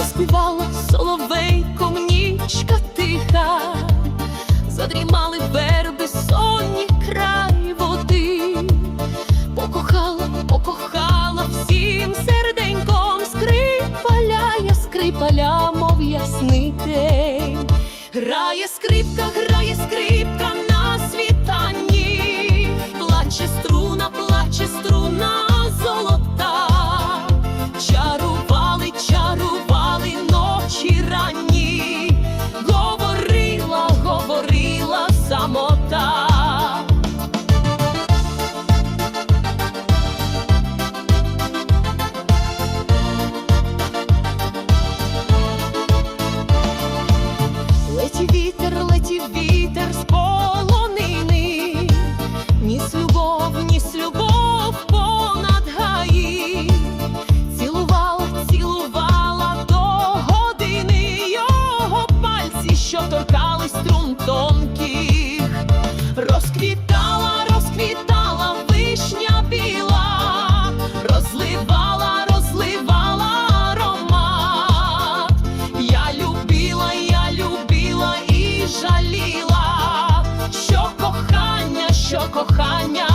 заспівала соловейком нічка тиха, задрімали верби сонні краї води, покохала, покохала всім серденьком, скрипаля, я скрипаля, мов ясний день, грає скрипка. Oh. що кохання.